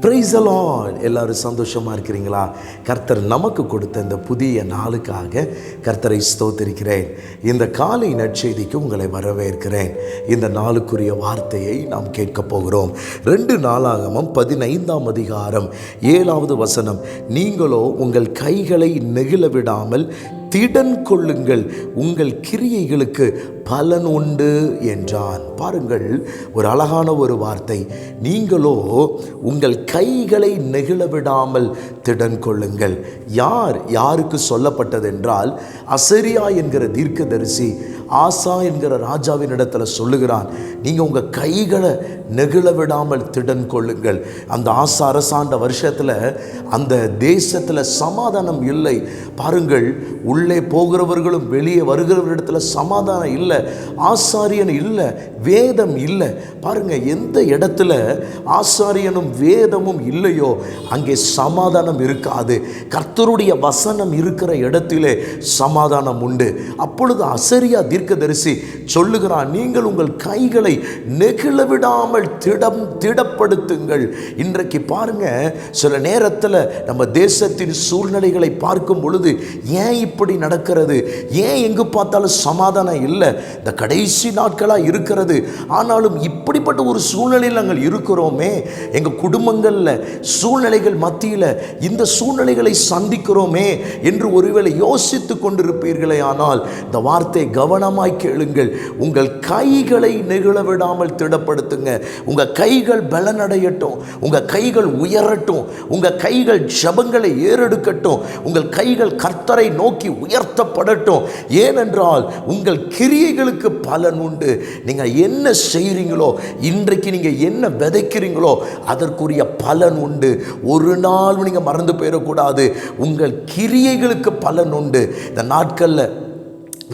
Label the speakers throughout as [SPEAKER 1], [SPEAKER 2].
[SPEAKER 1] Price Lord எல்லாரும் சந்தோஷமாக இருக்கிறீங்களா? கர்த்தர் நமக்கு கொடுத்த இந்த புதிய நாளுக்காக கர்த்தரை ஸ்தோத்திருக்கிறேன். இந்த காலை நற்செய்திக்கு உங்களை வரவேற்கிறேன். இந்த நாளுக்குரிய வார்த்தையை நாம் கேட்கப் போகிறோம். ரெண்டு நாளாகமும் பதினைந்தாம் அதிகாரம் ஏழாவது வசனம். நீங்களோ உங்கள் கைகளை நெகிழ விடாமல் திடன் கொள்ளுங்கள். உங்கள் கிரியைகளுக்கு பலன் உண்டு என்றான். பாருங்கள் ஒரு அழகான ஒரு வார்த்தை. நீங்களோ உங்கள் கைகளை நெகிழ விடாமல் திடன் கொள்ளுங்கள். யார் யாருக்கு சொல்லப்பட்டது என்றால் அசரியா என்கிற தீர்க்கதரிசி ஆசா என்கிற ராஜாவின் இடத்துல சொல்லுகிறான் நீங்கள் உங்கள் கைகளை நெகிழ விடாமல் திடன் கொள்ளுங்கள். அந்த ஆசா அரசாண்ட வருஷத்தில் அந்த தேசத்தில் சமாதானம் இல்லை. பாருங்கள் உள்ள போகிறவர்களும் வெளியே வருகிறவரிடத்தில் சமாதானம் இல்லை ஆசாரியன் இல்லை வேதம் இல்லை. பாருங்க எந்த இடத்துல ஆசாரியனும் வேதமும் இல்லையோ அங்கே சமாதானம் இருக்காது. கர்த்தருடைய வசனம் இருக்கிற இடத்திலே சமாதானம் உண்டு. அப்பொழுது அசரியா தீர்க்கதரிசி சொல்லுகிறான் நீங்கள் உங்கள் கைகளை நெகிழ விடாமல் திடம் திடப்படுத்துங்கள். இன்றைக்கு பாருங்க சில நேரத்தில் நம்ம தேசத்தின் சூழ்நிலைகளை பார்க்கும் பொழுது ஏன் இப்படி நடக்கிறது? ஏன் எங்கு பார்த்தாலும் சமாதானம் இல்லை? இந்த கடைசி நாட்களாக இருக்கிறது. ஆனாலும் இப்படிப்பட்ட ஒரு சூழ்நிலையில் நாங்கள் இருக்கிறோமே. எங்கள் குடும்பங்களில் சூழ்நிலைகள் மத்தியில் இந்த சூழ்நிலைகளை சந்திக்கிறோமே என்று ஒருவேளை யோசித்து கொண்டிருப்பீர்களே ஆனால் இந்த வார்த்தை கவனமாய் கேளுங்கள். உங்கள் கைகளை நெகிழ விடாமல் திடப்படுத்துங்க. உங்கள் கைகள் பலனடையட்டும். உங்கள் கைகள் உயரட்டும். உங்கள் கைகள் ஜபங்களை ஏறெடுக்கட்டும். உங்கள் கைகள் கர்த்தரை நோக்கி உயர்த்தப்படட்டும். ஏனென்றால் உங்கள் கிரியைகளுக்கு பலன் உண்டு. நீங்கள் என்ன செய்கிறீங்களோ இன்றைக்கு நீங்கள் என்ன விதைக்கிறீங்களோ அதற்குரிய பலன் உண்டு. ஒரு நாள் நீங்கள் மறந்து போயிடக்கூடாது. உங்கள் கிரியைகளுக்கு பலன் உண்டு. இந்த நாட்களில்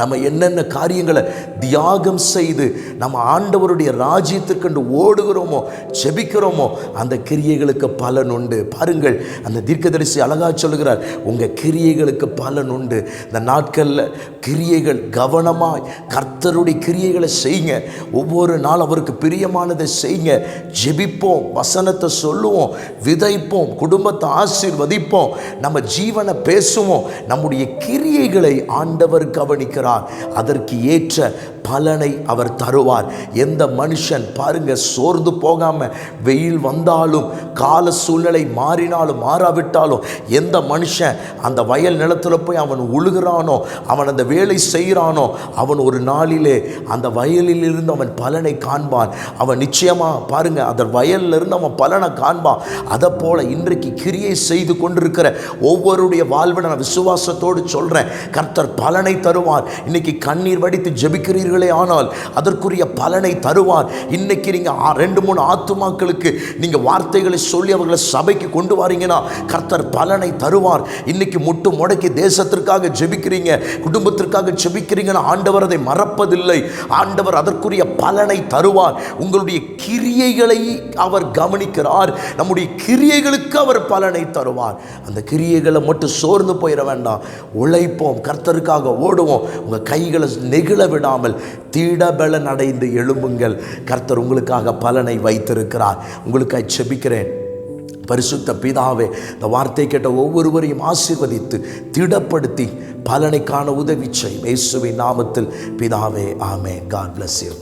[SPEAKER 1] நம்ம என்னென்ன காரியங்களை தியாகம் செய்து நம்ம ஆண்டவருடைய ராஜ்யத்திற்கண்டு ஓடுகிறோமோ செபிக்கிறோமோ அந்த கிரியைகளுக்கு பலன் உண்டு. பாருங்கள் அந்த தீர்க்கதரிசி அழகா சொல்லுகிறார் உங்கள் கிரியைகளுக்கு பலன் உண்டு. இந்த நாட்களில் கிரியைகள் கவனமாக கர்த்தருடைய கிரியைகளை செய்யுங்க. ஒவ்வொரு நாள் அவருக்கு பிரியமானதை செய்யுங்க. ஜெபிப்போம் வசனத்தை சொல்லுவோம் விதைப்போம் குடும்பத்தை ஆசீர்வதிப்போம். நம்ம ஜீவனை பேசுவோம். நம்முடைய கிரியைகளை ஆண்டவர் கவனிக்கிறார். அதற்கு ஏற்ற பலனை அவர் தருவார். எந்த மனுஷன் பாருங்க சோர்ந்து போகாமல் வெயில் வந்தாலும் கால சூழ்நிலை மாறினாலும் மாறாவிட்டாலும் எந்த மனுஷன் அந்த வயல் நிலத்தில் போய் அவன் உழுகிறானோ அவன் அந்த வேலை செய்கிறானோ அவன் ஒரு நாளிலே அந்த வயலில் இருந்து அவன் பலனை காண்பான். அவன் நிச்சயமாக பாருங்க அந்த வயல்ல இருந்து அவன் பலனை காண்பான். அதை போல இன்றைக்கு கிரியை செய்து கொண்டிருக்கிற ஒவ்வொருடைய வாழ்வை நான் விசுவாசத்தோடு சொல்கிறேன் கர்த்தர் பலனை தருவார். இன்னைக்கு கண்ணீர் வடித்து ஜபிக்கிறீர்கள்? ஆனால் அதற்குரிய பலனை தருவார். இன்னைக்கு நீங்கள் ஆ- ரெண்டு மூணு ஆத்துமாக்களுக்கு நீங்கள் வார்த்தைகளை சொல்லி அவர்களை சபைக்கு கொண்டு வாரீங்கன்னா கர்த்தர் பலனை தருவார். இன்னைக்கு முட்டு முடக்கி தேசத்திற்காக ஜெபிக்கிறீங்க குடும்பத்திற்காக ஜெபிக்கிறீங்கன்னா ஆண்டவர் அதை மறப்பதில்லை. ஆண்டவர் அதற்குரிய பலனை தருவார். உங்களுடைய கிரியைகளை அவர் கவனிக்கிறார். நம்முடைய கிரியைகளுக்கு அவர் பலனை தருவார். அந்த கிரியைகளை மட்டும் சோர்ந்து போயிட வேண்டாம். உழைப்போம் கர்த்தருக்காக ஓடுவோம். உங்கள் கைகளை நெகிழ விடாமல் தீடபலன் அடைந்து எழும்புங்கள். கர்த்தர் உங்களுக்காக பலனை வைத்திருக்கிறார். உங்களுக்காக செபிக்கிறேன். பரிசுத்த பிதாவே இந்த வார்த்தை கேட்ட ஒவ்வொருவரையும் ஆசீர்வதித்து திடப்படுத்தி பலனை காண உதவி செய் இயேசுவின் நாமத்தில் பிதாவே ஆமே காட் பிளஸ் யூ